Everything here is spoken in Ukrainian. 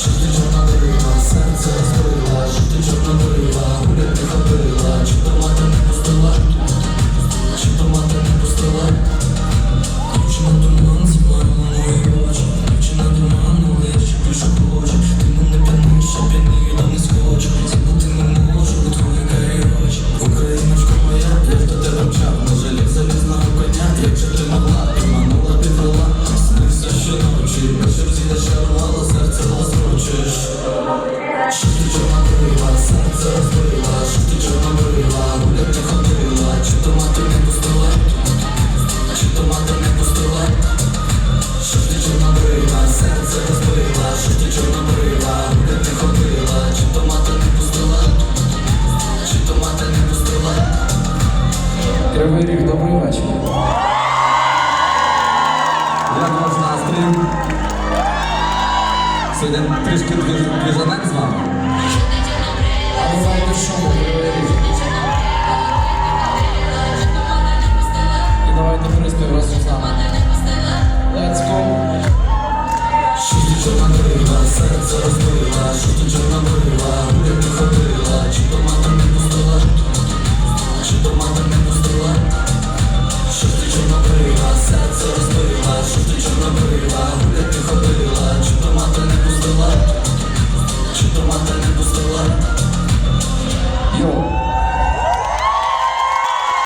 Що чорна брила, серце розбила, мати не пустила, чи то мати не пустила. Що ти чорна брила, серце розбила, що ти чорна брила, гуляти ходила, чи то мати не пустила, чи то мати не пустила. Кривий ріг, добрий вечір. Як ваш настрій? Сьогодні трішки двіж- з вами. А ви знаєте, що Let's go.